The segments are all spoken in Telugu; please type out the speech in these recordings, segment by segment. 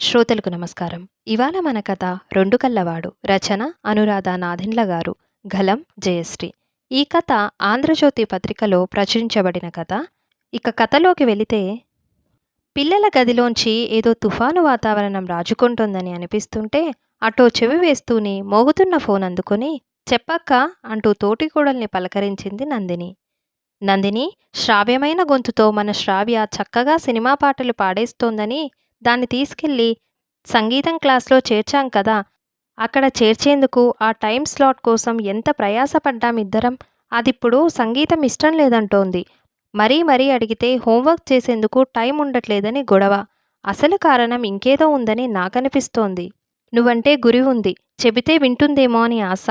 శ్రోతలకు నమస్కారం. ఇవాళ మన కథ రెండు కళ్ళవాడు రచన అనురాధ నాథెండ్ల గారు గలం జయశ్రీ. ఈ కథ ఆంధ్రజ్యోతి పత్రికలో ప్రచురించబడిన కథ. ఇక కథలోకి వెళితే పిల్లల గదిలోంచి ఏదో తుఫాను వాతావరణం రాజుకుంటోందని అనిపిస్తుంటే అటో చెవి వేస్తూనే మోగుతున్న ఫోన్ అందుకొని చెప్పక్క అంటూ తోటికోడల్ని పలకరించింది నందిని. నందిని శ్రావ్యమైన గొంతుతో మన శ్రావ్య చక్కగా సినిమా పాటలు పాడేస్తోందని దాన్ని తీసుకెళ్ళి సంగీతం క్లాస్లో చేర్చాం కదా. అక్కడ చేర్చేందుకు ఆ టైం స్లాట్ కోసం ఎంత ప్రయాసపడ్డాం ఇద్దరం? అదిప్పుడు సంగీతం ఇష్టం లేదంటోంది. మరీ మరీ అడిగితే హోంవర్క్ చేసేందుకు టైం ఉండట్లేదని గొడవ. అసలు కారణం ఇంకేదో ఉందని నాకనిపిస్తోంది. నువ్వంటే గురి ఉంది. చెబితే వింటుందేమో అని ఆశ.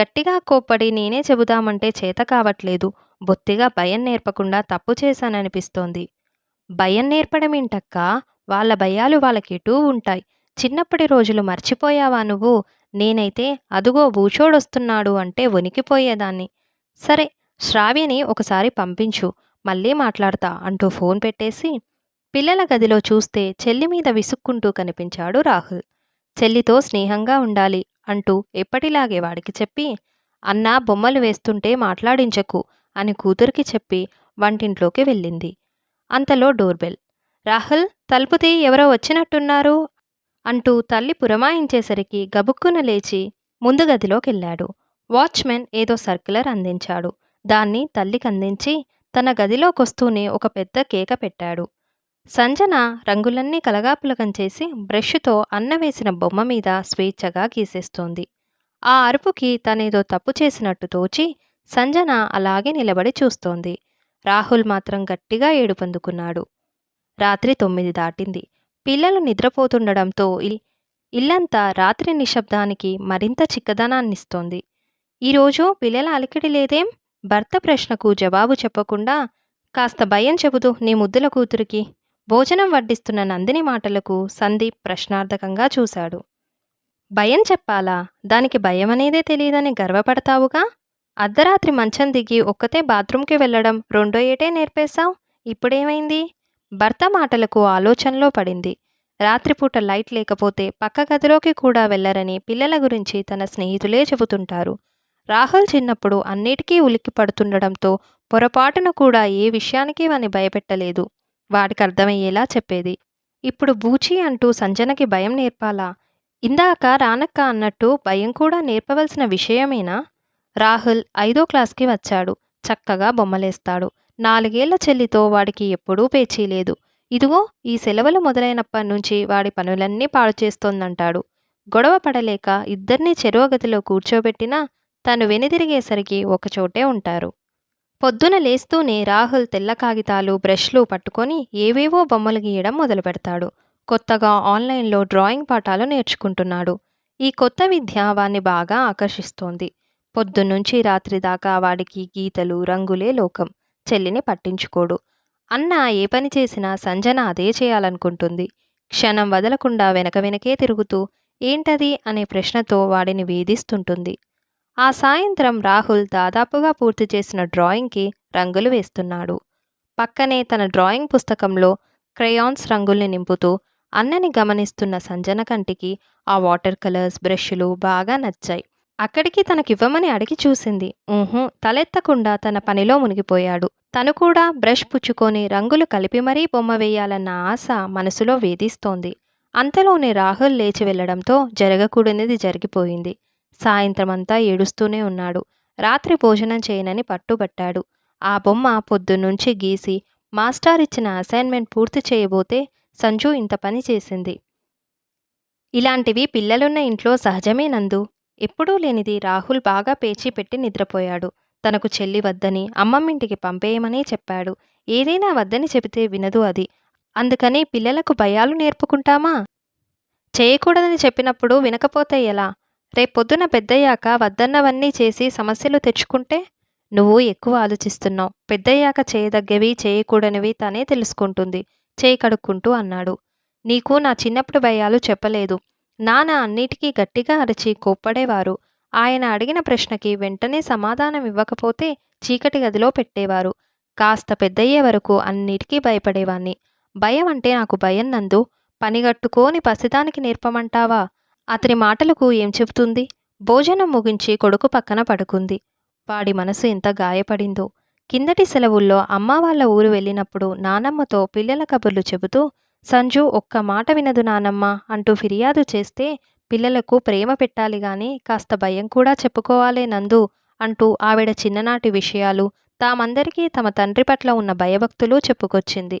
గట్టిగా కోప్పడి నేనే చెబుదామంటే చేత కావట్లేదు. బొత్తిగా భయం నేర్పకుండా తప్పు చేశాననిపిస్తోంది. భయం నేర్పడమేంటక్క? వాళ్ళ భయాలు వాళ్ళకెటూ ఉంటాయి. చిన్నప్పటి రోజులు మర్చిపోయావా నువ్వు? నేనైతే అదుగో బూచోడొస్తున్నాడు అంటే వణికిపోయేదాన్ని. సరే శ్రావ్యని ఒకసారి పంపించు మళ్ళీ మాట్లాడతా అంటూ ఫోన్ పెట్టేసి పిల్లల గదిలో చూస్తే చెల్లి మీద విసుక్కుంటూ కనిపించాడు రాహుల్. చెల్లితో స్నేహంగా ఉండాలి అంటూ ఎప్పటిలాగే వాడికి చెప్పి అన్నా బొమ్మలు వేస్తుంటే మాట్లాడించకు అని కూతురికి చెప్పి వంటింట్లోకి వెళ్ళింది. అంతలో డోర్బెల్ రాహుల్ తలుపుది ఎవరో వచ్చినట్టున్నారు అంటూ తల్లి పురమాయించేసరికి గబుక్కున లేచి ముందు గదిలోకెళ్ళాడు. వాచ్మెన్ ఏదో సర్క్యులర్ అందించాడు. దాన్ని తల్లికి అందించి తన గదిలోకొస్తూనే ఒక పెద్ద కేక పెట్టాడు. సంజన రంగులన్నీ కలగాపులగం చేసి బ్రష్తో అన్న వేసిన బొమ్మ మీద స్వేచ్ఛగా గీసేస్తోంది. ఆ అరుపుకి తనేదో తప్పు చేసినట్టు తోచి సంజన అలాగే నిలబడి చూస్తోంది. రాహుల్ మాత్రం గట్టిగా ఏడుపందుకున్నాడు. రాత్రి తొమ్మిది దాటింది. పిల్లలు నిద్రపోతుండడంతో ఇల్లంతా రాత్రి నిశ్శబ్దానికి మరింత చిక్కదనాన్నిస్తోంది. ఈరోజు పిల్లల అలికిడి లేదేం? భర్త ప్రశ్నకు జవాబు చెప్పకుండా కాస్త భయం చెబుతూ నీ ముద్దుల కూతురికి భోజనం వడ్డిస్తున్న నందిని మాటలకు సందీప్ ప్రశ్నార్థకంగా చూశాడు. భయం చెప్పాలా? దానికి భయం అనేదే తెలియదని గర్వపడతావుగా? అర్ధరాత్రి మంచం దిగి ఒక్కతే బాత్రూంకి వెళ్ళడం రెండో ఏటే నేర్పేశావు? ఇప్పుడేమైంది? భర్త మాటలకు ఆలోచనలో పడింది. రాత్రిపూట లైట్ లేకపోతే పక్క గదిలోకి కూడా వెళ్ళరని పిల్లల గురించి తన స్నేహితులే చెబుతుంటారు. రాహుల్ చిన్నప్పుడు అన్నిటికీ ఉలిక్కి పడుతుండడంతో పొరపాటున కూడా ఏ విషయానికి వాని భయపెట్టలేదు. వాడికి అర్థమయ్యేలా చెప్పేది. ఇప్పుడు బూచి అంటూ సంజనకి భయం నేర్పాలా? ఇందాక రానక్క అన్నట్టు భయం కూడా నేర్పవలసిన విషయమేనా? రాహుల్ ఐదో క్లాస్కి వచ్చాడు. చక్కగా బొమ్మలేస్తాడు. నాలుగేళ్ళ చెల్లితో వాడికి ఎప్పుడూ పేచీ లేదు. ఇదిగో ఈ సెలవులు మొదలైనప్పటి నుంచి వాడి పనులన్నీ పాడు చేస్తోందంటాడు. గొడవ పడలేక ఇద్దరినీ చెరువు గదిలో కూర్చోబెట్టినా తను వెనుదిరిగేసరికి ఒకచోటే ఉంటారు. పొద్దున లేస్తూనే రాహుల్ తెల్ల కాగితాలు బ్రష్లు పట్టుకొని ఏవేవో బొమ్మలు గీయడం మొదలు పెడతాడు కొత్తగా ఆన్లైన్లో డ్రాయింగ్ పాఠాలు నేర్చుకుంటున్నాడు. ఈ కొత్త విద్య వాణ్ణి బాగా ఆకర్షిస్తోంది. పొద్దున్నుంచి రాత్రి దాకా వాడికి గీతలు రంగులే లోకం. చెల్లిని పట్టించుకోడు. అన్న ఏ పని చేసినా సంజన అదే చేయాలనుకుంటుంది. క్షణం వదలకుండా వెనక వెనకే తిరుగుతూ ఏంటది అనే ప్రశ్నతో వాడిని వేధిస్తుంటుంది. ఆ సాయంత్రం రాహుల్ దాదాపుగా పూర్తి చేసిన డ్రాయింగ్కి రంగులు వేస్తున్నాడు. పక్కనే తన డ్రాయింగ్ పుస్తకంలో క్రయాన్స్ రంగుల్ని నింపుతూ అన్నని గమనిస్తున్న సంజన కంటికి ఆ వాటర్ కలర్స్ బ్రష్లు బాగా నచ్చాయి. అక్కడికి తనకివ్వమని అడిగి చూసింది. ఊహూ తలెత్తకుండా తన పనిలో మునిగిపోయాడు. తను కూడా బ్రష్ పుచ్చుకొని రంగులు కలిపి మరీ బొమ్మ వేయాలన్న ఆశ మనసులో వేధిస్తోంది. అంతలోనే రాహుల్ లేచి వెళ్ళడంతో జరగకూడనిది జరిగిపోయింది. సాయంత్రమంతా ఏడుస్తూనే ఉన్నాడు. రాత్రి భోజనం చేయనని పట్టుబట్టాడు. ఆ బొమ్మ పొద్దున్నుంచి గీసి మాస్టర్ ఇచ్చిన అసైన్మెంట్ పూర్తి చేయబోతే సంజు ఇంత పని చేసింది. ఇలాంటివి పిల్లలున్న ఇంట్లో సహజమే నందు. ఎప్పుడూ లేనిది రాహుల్ బాగా పేచీ పెట్టి నిద్రపోయాడు. తనకు చెల్లి వద్దని అమ్మమ్మింటికి పంపేయమని చెప్పాడు. ఏదైనా వద్దని చెబితే వినదు అది. అందుకని పిల్లలకు భయాలు నేర్పుకుంటామా? చేయకూడదని చెప్పినప్పుడు వినకపోతే ఎలా? రేపొద్దున పెద్దయ్యాక వద్దన్నవన్నీ చేసి సమస్యలు తెచ్చుకుంటే? నువ్వు ఎక్కువ ఆలోచిస్తున్నావు. పెద్దయ్యాక చేయదగ్గవి చేయకూడనివి తనే తెలుసుకుంటుంది. చేయి కడుక్కుంటూ అన్నాడు. నీకు నా చిన్నప్పుడు భయాలు చెప్పలేదు. నాన్న అన్నిటికీ గట్టిగా అరిచి కోప్పడేవారు. ఆయన అడిగిన ప్రశ్నకి వెంటనే సమాధానం ఇవ్వకపోతే చీకటి గదిలో పెట్టేవారు. కాస్త పెద్దయ్యే వరకు అన్నిటికీ భయపడేవాణ్ణి. భయం అంటే నాకు భయం నందు. పనిగట్టుకోని పసిదానికి నేర్పమంటావా? అతని మాటలకు ఏం చెబుతుంది? భోజనం ముగించి కొడుకు పక్కన పడుకుంది. వాడి మనసు ఎంత గాయపడిందో. కిందటి సెలవుల్లో అమ్మ వాళ్ళ ఊరు వెళ్ళినప్పుడు నానమ్మతో పిల్లల కబుర్లు చెబుతూ సంజు ఒక్క మాట వినదు నానమ్మ అంటూ ఫిర్యాదు చేస్తే పిల్లలకు ప్రేమ పెట్టాలి గాని కాస్త భయం కూడా చెప్పుకోవాలే నందు అంటూ ఆవిడ చిన్ననాటి విషయాలు తామందరికీ తమ తండ్రి పట్ల ఉన్న భయభక్తులు చెప్పుకొచ్చింది.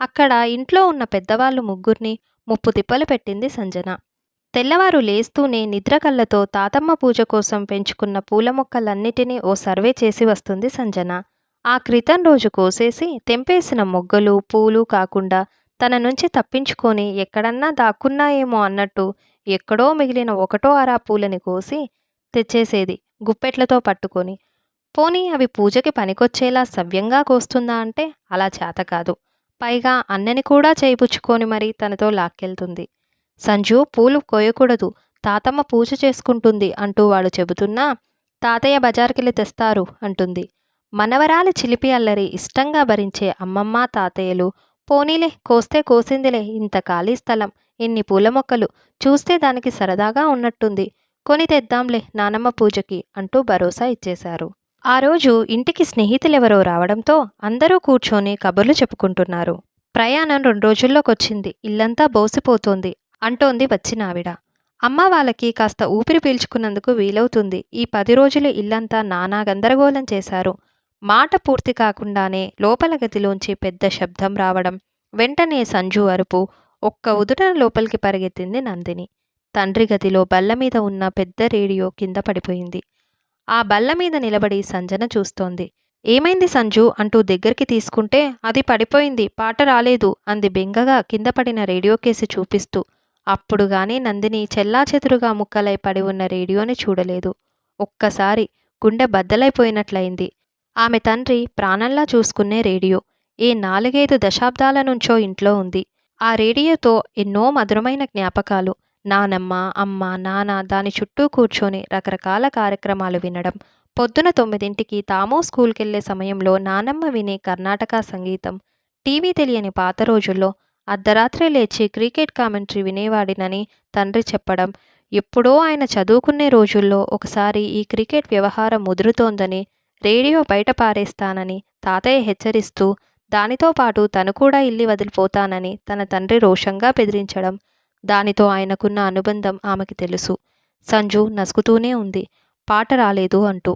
అక్కడ ఇంట్లో ఉన్న పెద్దవాళ్ళు ముగ్గురిని ముప్పు తిప్పలు పెట్టింది సంజన. తెల్లవారు లేస్తూనే నిద్ర కళ్ళతో తాతమ్మ పూజ కోసం పెంచుకున్న పూల మొక్కలన్నిటినీ ఓ సర్వే చేసి వస్తుంది సంజన. ఆ క్రితం రోజు కోసేసి తెంపేసిన మొగ్గలు పూలు కాకుండా తన నుంచి తప్పించుకొని ఎక్కడన్నా దాక్కున్నాయేమో అన్నట్టు ఎక్కడో మిగిలిన ఒకటో అరా పూలని కోసి తెచ్చేసేది గుప్పెట్లతో పట్టుకొని. పోనీ అవి పూజకి పనికొచ్చేలా సవ్యంగా కోస్తుందా అంటే అలా చేత కాదు. పైగా అన్నని కూడా చేయిపుచ్చుకొని మరీ తనతో లాక్కెళ్తుంది. సంజు పూలు కోయకూడదు. తాతమ్మ పూజ చేసుకుంటుంది అంటూ వాడు చెబుతున్నా తాతయ్య బజార్కెళ్ళి తెస్తారు అంటుంది. మనవరాలి చిలిపి అల్లరి ఇష్టంగా భరించే అమ్మమ్మ తాతయ్యలు పోనీలే కోస్తే కోసిందిలే ఇంత ఖాళీ స్థలం ఇన్ని పూల మొక్కలు చూస్తే దానికి సరదాగా ఉన్నట్టుంది. కొని తెద్దాంలే నానమ్మ పూజకి అంటూ భరోసా ఇచ్చేశారు. ఆ రోజు ఇంటికి స్నేహితులెవరో రావడంతో అందరూ కూర్చొని కబుర్లు చెప్పుకుంటున్నారు. ప్రయాణం రెండు రోజుల్లోకొచ్చింది ఇల్లంతా బోసిపోతోంది అంటోంది వచ్చిన ఆవిడ అమ్మ వాళ్ళకి కాస్త ఊపిరి పీల్చుకున్నందుకు వీలవుతుంది ఈ పది రోజులు ఇల్లంతా నానా గందరగోళం చేశారు. మాట పూర్తి కాకుండానే లోపల గదిలోంచి పెద్ద శబ్దం రావడం వెంటనే సంజు అరుపు ఒక్క ఉదుటన లోపలికి పరిగెత్తింది నందిని. తండ్రి గదిలో బల్ల మీద ఉన్న పెద్ద రేడియో కింద పడిపోయింది. ఆ బల్ల మీద నిలబడి సంజన చూస్తోంది. ఏమైంది సంజు అంటూ దగ్గరికి తీసుకుంటే అది పడిపోయింది పాట రాలేదు అంది బెంగగా కింద పడిన రేడియో కేసి చూపిస్తూ. అప్పుడు గాని నందిని చెల్లాచెదురుగా ముక్కలై పడి ఉన్న రేడియోని చూడలేదు. ఒక్కసారి గుండె బద్దలైపోయినట్లయింది. ఆమె తండ్రి ప్రాణంలా చూసుకునే రేడియో ఏ నాలుగైదు దశాబ్దాల నుంచో ఇంట్లో ఉంది. ఆ రేడియోతో ఎన్నో మధురమైన జ్ఞాపకాలు. నానమ్మ అమ్మ నాన్న దాని చుట్టూ కూర్చొని రకరకాల కార్యక్రమాలు వినడం. పొద్దున తొమ్మిదింటికి తాము స్కూల్కెళ్ళే సమయంలో నానమ్మ వినే కర్ణాటక సంగీతం. టీవీ తెలియని పాత రోజుల్లో అర్ధరాత్రి లేచి క్రికెట్ కామెంటరీ వినేవాడినని తండ్రి చెప్పడం. ఎప్పుడో ఆయన చదువుకునే రోజుల్లో ఒకసారి ఈ క్రికెట్ వ్యవహారం ముదురుతోందని రేడియో బయట పారేస్తానని తాతయ్య హెచ్చరిస్తూ దానితో పాటు తను కూడా ఇల్లి వదిలిపోతానని తన తండ్రి రోషంగా బెదిరించడం దానితో ఆయనకున్న అనుబంధం ఆమెకి తెలుసు. సంజు నసుకుతూనే ఉంది. పాట రాలేదు అంటూ.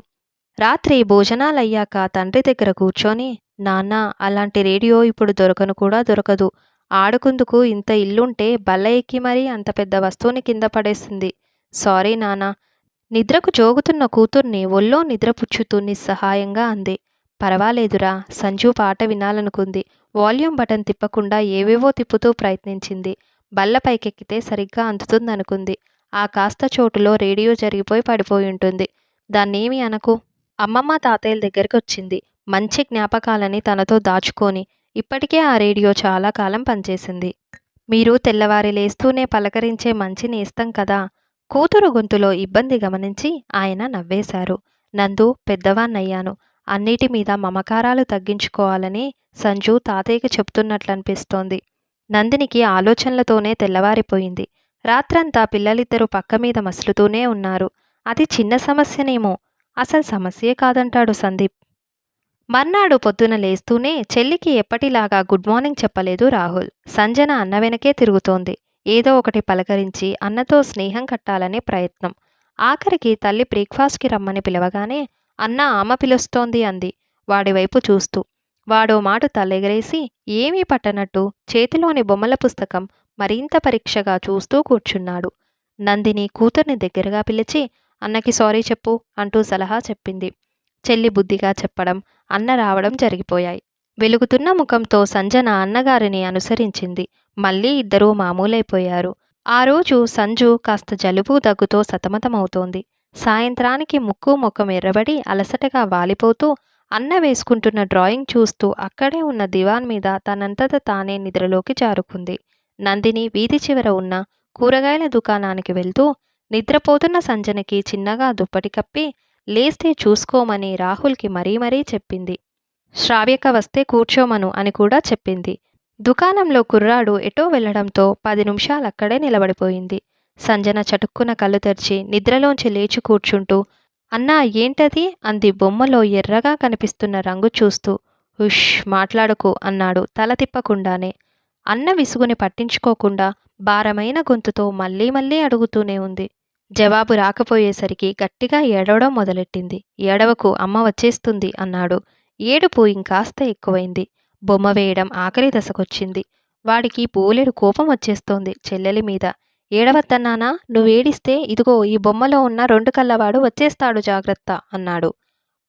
రాత్రి భోజనాలయ్యాక తండ్రి దగ్గర కూర్చొని నాన్న అలాంటి రేడియో ఇప్పుడు దొరకను కూడా దొరకదు. ఆడుకుందుకు ఇంత ఇల్లుంటే బల్ల ఎక్కి మరీ అంత పెద్ద వస్తువుని కింద పడేసింది. సారీ నానా నిద్రకు జోగుతున్న కూతుర్ని ఒళ్ళో నిద్రపుచ్చుతూ నిస్సహాయంగా అంది. పర్వాలేదురా సంజు పాట వినాలనుకుంది. వాల్యూమ్ బటన్ తిప్పకుండా ఏవేవో తిప్పుతూ ప్రయత్నించింది. బల్ల పైకెక్కితే సరిగ్గా అందుతుందనుకుంది. ఆ కాస్త చోటులో రేడియో జరిగిపోయి పడిపోయి ఉంటుంది. దాన్నేమి అనకు. అమ్మమ్మ తాతయ్యల దగ్గరికి వచ్చింది మంచి జ్ఞాపకాలని తనతో దాచుకొని ఇప్పటికే ఆ రేడియో చాలా కాలం పనిచేసింది. మీరు తెల్లవారి లేస్తూనే పలకరించే మంచి నేస్తం కదా. కూతురు గొంతులో ఇబ్బంది గమనించి ఆయన నవ్వేశారు. నందు పెద్దవాన్నయ్యాను అన్నిటి మీద మమకారాలు తగ్గించుకోవాలని సంజు తాతయ్యకి చెప్తున్నట్లనిపిస్తోంది. నందినికి ఆలోచనలతోనే తెల్లవారిపోయింది. రాత్రంతా పిల్లలిద్దరూ పక్క మీద మసులుతూనే ఉన్నారు. అది చిన్న సమస్యనేమో. అసలు సమస్యే కాదంటాడు సందీప్. మర్నాడు పొద్దున లేస్తూనే చెల్లికి ఎప్పటిలాగా గుడ్ మార్నింగ్ చెప్పలేదు రాహుల్. సంజన అన్న వెనకే తిరుగుతోంది. ఏదో ఒకటి పలకరించి అన్నతో స్నేహం కట్టాలనే ప్రయత్నం. ఆఖరికి తల్లి బ్రేక్ఫాస్ట్కి రమ్మని పిలవగానే అన్న ఆమె పిలుస్తోంది అంది. వాడివైపు చూస్తూ. వాడో మాట తలెగరేసి ఏమీ పట్టనట్టు చేతిలోని బొమ్మల పుస్తకం మరింత పరీక్షగా చూస్తూ కూర్చున్నాడు. నందిని కూతుర్ని దగ్గరగా పిలిచి అన్నకి సారీ చెప్పు అంటూ సలహా చెప్పింది. చెల్లి బుద్ధిగా చెప్పడం అన్న రావడం జరిగిపోయాయి. వెలుగుతున్న ముఖంతో సంజన అన్నగారిని అనుసరించింది. మళ్ళీ ఇద్దరూ మామూలైపోయారు. ఆ రోజు సంజు కాస్త జలుబు దగ్గుతో సతమతమవుతోంది. సాయంత్రానికి ముక్కు ముఖం ఎర్రబడి అలసటగా వాలిపోతూ అన్న వేసుకుంటున్న డ్రాయింగ్ చూస్తూ అక్కడే ఉన్న దివాన్ మీద తనంతట తానే నిద్రలోకి జారుకుంది. నందిని వీధి చివర ఉన్న కూరగాయల దుకాణానికి వెళ్తూ నిద్రపోతున్న సంజనకి చిన్నగా దుప్పటి కప్పి లేస్తే చూసుకోమని రాహుల్కి మరీ మరీ చెప్పింది. శ్రావ్యక వస్తే కూర్చోమను అని కూడా చెప్పింది. దుకాణంలో కుర్రాడు ఎటో వెళ్ళడంతో పది నిమిషాలక్కడే నిలబడిపోయింది. సంజన చటుక్కున కళ్ళు తెరిచి నిద్రలోంచి లేచి కూర్చుంటూ అన్నా ఏంటది? అంది బొమ్మలో ఎర్రగా కనిపిస్తున్న రంగు చూస్తూ. ఉష్ మాట్లాడుకో అన్నాడు తల తిప్పకుండానే. అన్న విసుగుని పట్టించుకోకుండా భారమైన గొంతుతో మళ్ళీ మళ్ళీ అడుగుతూనే ఉంది. జవాబు రాకపోయేసరికి గట్టిగా ఏడవడం మొదలెట్టింది. ఏడవకు అమ్మ వచ్చేస్తుంది అన్నాడు. ఏడుపు ఇంకాస్త ఎక్కువైంది. బొమ్మ వేయడం ఆఖరి దశకొచ్చింది. వాడికి బోలెడు కోపం వచ్చేస్తోంది చెల్లెలి మీద. ఏడవద్దన్నానా? నువ్వేడిస్తే ఇదిగో ఈ బొమ్మలో ఉన్న రెండు కళ్ళవాడు వచ్చేస్తాడు జాగ్రత్త అన్నాడు.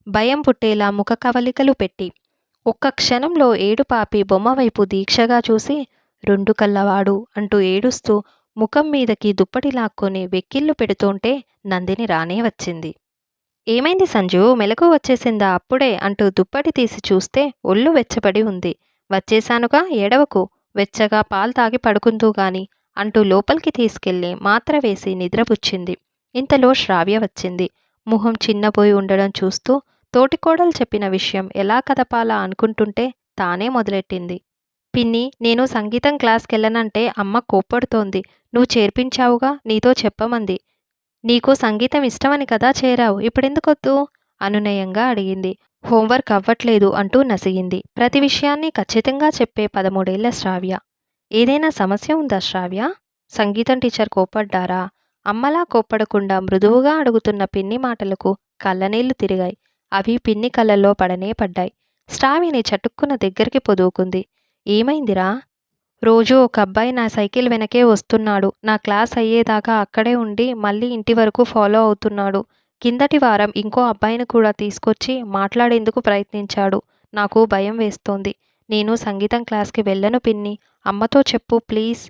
భయం పుట్టేలా ముఖ కవలికలు పెట్టి. ఒక్క క్షణంలో ఏడుపాపి బొమ్మ వైపు దీక్షగా చూసి రెండు కళ్ళవాడు అంటూ ఏడుస్తూ ముఖం మీదకి దుప్పటి లాక్కొని వెక్కిళ్ళు పెడుతుంటే నందిని రానే వచ్చింది. ఏమైంది సంజు? మెలకు వచ్చేసిందా? అప్పుడే అంటూ దుప్పటి తీసి చూస్తే ఒళ్ళు వెచ్చబడి ఉంది. వచ్చేశానుగా ఎడవకు వెచ్చగా పాలు తాగి పడుకుందు గాని అంటూ లోపలికి తీసుకెళ్ళి మాత్ర వేసి నిద్రపుచ్చింది. ఇంతలో శ్రావ్య వచ్చింది. ముఖం చిన్నపోయి ఉండడం చూస్తూ తోటికోడలు చెప్పిన విషయం ఎలా కదపాలా అనుకుంటుంటే తానే మొదలెట్టింది. పిన్ని నేను సంగీతం క్లాస్కెళ్ళనంటే అమ్మ కోప్పడుతోంది. నువ్వు చేర్పించావుగా నీతో చెప్పమంది. నీకు సంగీతం ఇష్టమని కదా చేరావు ఇప్పుడెందుకొద్దు? అనునయంగా అడిగింది. హోంవర్క్ అవ్వట్లేదు అంటూ నసిగింది. ప్రతి విషయాన్ని ఖచ్చితంగా చెప్పే పదమూడేళ్ళ శ్రావ్య. ఏదైనా సమస్య ఉందా శ్రావ్య? సంగీతం టీచర్ కోప్పడ్డారా? అమ్మలా కోప్పడకుండా మృదువుగా అడుగుతున్న పిన్ని మాటలకు కళ్ళనీళ్ళు తిరిగాయి. అవి పిన్ని కళ్ళల్లో పడనే పడ్డాయి. శ్రావ్యని చటుక్కున దగ్గరికి పొదువుకుంది. ఏమైందిరా? రోజూ ఒక అబ్బాయి నా సైకిల్ వెనకే వస్తున్నాడు. నా క్లాస్ అయ్యేదాకా అక్కడే ఉండి మళ్ళీ ఇంటి వరకు ఫాలో అవుతున్నాడు. కిందటి వారం ఇంకో అబ్బాయిని కూడా తీసుకొచ్చి మాట్లాడేందుకు ప్రయత్నించాడు. నాకు భయం వేస్తోంది. నేను సంగీతం క్లాస్కి వెళ్ళను పిన్ని. అమ్మతో చెప్పు ప్లీజ్.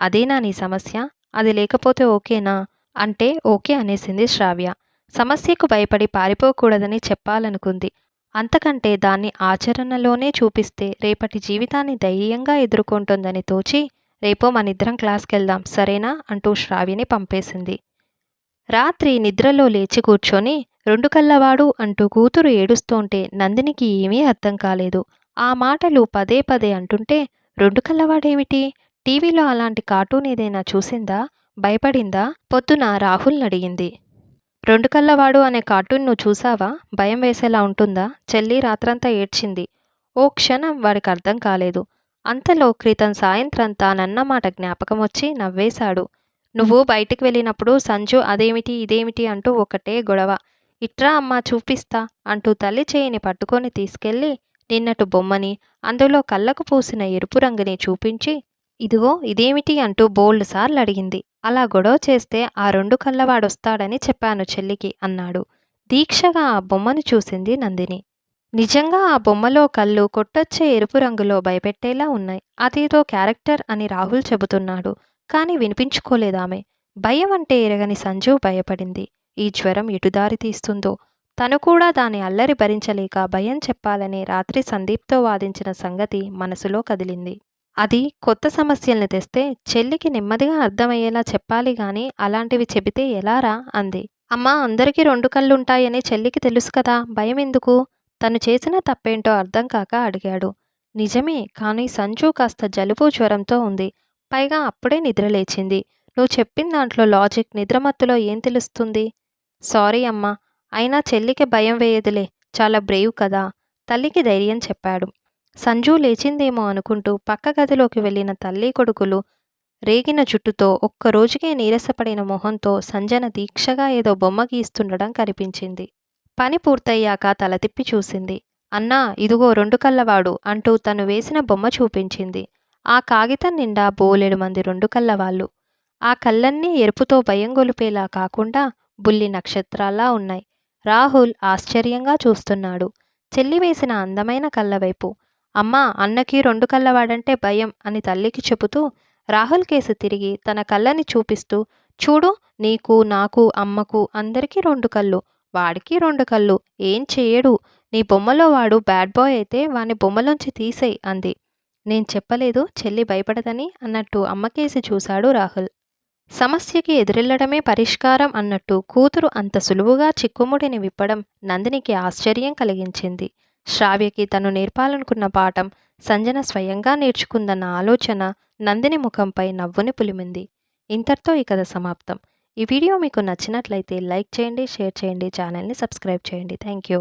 అదేనా నీ సమస్య? అది లేకపోతే ఓకేనా? అంటే ఓకే అనేసింది శ్రావ్య. సమస్యకు భయపడి పారిపోకూడదని చెప్పాలనుకుంది. అంతకంటే దాన్ని ఆచరణలోనే చూపిస్తే రేపటి జీవితాన్ని ధైర్యంగా ఎదుర్కొంటుందని తోచి రేపో మనిద్దరం క్లాస్కెళ్దాం సరేనా? అంటూ శ్రావ్యని పంపేసింది. రాత్రి నిద్రలో లేచి కూర్చొని రెండు కళ్ళవాడు అంటూ కూతురు ఏడుస్తోంటే నందినికి ఏమీ అర్థం కాలేదు. ఆ మాటలు పదే పదే అంటుంటే రెండు కళ్ళవాడేమిటి? టీవీలో అలాంటి కార్టూన్ ఏదైనా చూసిందా? భయపడిందా? పొద్దున రాహుల్ అడిగింది. రెండు కళ్ళవాడు అనే కార్టూన్ నువ్వు చూసావా? భయం వేసేలా ఉంటుందా? చెల్లి రాత్రంతా ఏడ్చింది. ఓ క్షణం వాడికి అర్థం కాలేదు. అంతలో క్రితం సాయంత్రం తానన్న మాట జ్ఞాపకం వచ్చి నవ్వేశాడు. నువ్వు బయటికి వెళ్ళినప్పుడు సంజు అదేమిటి ఇదేమిటి అంటూ ఒకటే గొడవ. ఇట్రా అమ్మా చూపిస్తా అంటూ తల్లి చేయిని పట్టుకొని తీసుకెళ్ళి నిన్నటు బొమ్మని అందులో కళ్ళకు పూసిన ఎరుపు రంగుని చూపించి ఇదిగో ఇదేమిటి అంటూ బోల్డ్ సార్లు అడిగింది. అలా గొడవ చేస్తే ఆ రెండు కళ్ళవాడొస్తాడని చెప్పాను చెల్లికి అన్నాడు. దీక్షగా ఆ బొమ్మను చూసింది నందిని. నిజంగా ఆ బొమ్మలో కళ్ళు కొట్టొచ్చే ఎరుపు రంగులో భయపెట్టేలా ఉన్నాయి. అదేదో క్యారెక్టర్ అని రాహుల్ చెబుతున్నాడు. కానీ వినిపించుకోలేదామె. భయం అంటే ఎరగని సంజు భయపడింది. ఈ జ్వరం ఎటుదారి తీస్తుందో. తను కూడా దాని అల్లరి భరించలేక భయం చెప్పాలని రాత్రి సందీప్తో వాదించిన సంగతి మనసులో కదిలింది. అది కొత్త సమస్యల్ని తెస్తే చెల్లికి నెమ్మదిగా అర్థమయ్యేలా చెప్పాలి గాని అలాంటివి చెబితే ఎలారా అంది. అమ్మా అందరికీ రెండు కళ్ళుంటాయని చెల్లికి తెలుసు కదా భయం ఎందుకు తను చేసిన తప్పేంటో అర్థం కాక అడిగాడు. నిజమే కానీ సంజు కాస్త జలుబు జ్వరంతో ఉంది. పైగా అప్పుడే నిద్రలేచింది నువ్వు చెప్పిన దాంట్లో లాజిక్ నిద్రమత్తులో ఏం తెలుస్తుంది? సారీ అమ్మా అయినా చెల్లికి భయం వేయదులే చాలా బ్రేవ్ కదా తల్లికి ధైర్యం చెప్పాడు. సంజు లేచిందేమో అనుకుంటూ పక్క గదిలోకి వెళ్ళిన తల్లి కొడుకులు రేగిన జుట్టుతో ఒక్క రోజుకే నీరసపడిన మొహంతో సంజన దీక్షగా ఏదో బొమ్మ గీస్తుండడం కనిపించింది. పని పూర్తయ్యాక తల తిప్పి చూసింది. అన్నా ఇదిగో రెండు కళ్ళవాడు అంటూ తను వేసిన బొమ్మ చూపించింది. ఆ కాగితం నిండా బోలెడు మంది రెండు కళ్ళవాళ్ళు. ఆ కళ్ళన్నీ ఎరుపుతో భయం గొలిపేలా కాకుండా బుల్లి నక్షత్రాల్లా ఉన్నాయి. రాహుల్ ఆశ్చర్యంగా చూస్తున్నాడు. చెల్లి వేసిన అందమైన కళ్ళవైపు అమ్మా అన్నకి రెండు కళ్ళవాడంటే భయం అని తల్లికి చెబుతూ రాహుల్ కేసు తిరిగి తన కళ్ళని చూపిస్తూ చూడు నీకు నాకు అమ్మకు అందరికీ రెండు కళ్ళు వాడికి రెండు కళ్ళు ఏం చేయడు నీ బొమ్మలో వాడు బ్యాడ్ బాయ్ అయితే వాని బొమ్మలోంచి తీసేయ్ అంది. నేను చెప్పలేదు చెల్లి భయపడదని అన్నట్టు అమ్మకేసి చూశాడు రాహుల్. సమస్యకి ఎదురెళ్ళడమే పరిష్కారం అన్నట్టు కూతురు అంత సులువుగా చిక్కుముడిని విప్పడం నందినికి ఆశ్చర్యం కలిగించింది. శ్రావ్యకి తను నేర్పాలనుకున్న పాఠం సంజన స్వయంగా నేర్చుకుందన్న ఆలోచన నందిని ముఖంపై నవ్వుని పులిమింది. ఇంతటితో ఈ కథ సమాప్తం. ఈ వీడియో మీకు నచ్చినట్లయితే లైక్ చేయండి షేర్ చేయండి ఛానల్ని సబ్స్క్రైబ్ చేయండి. Thank you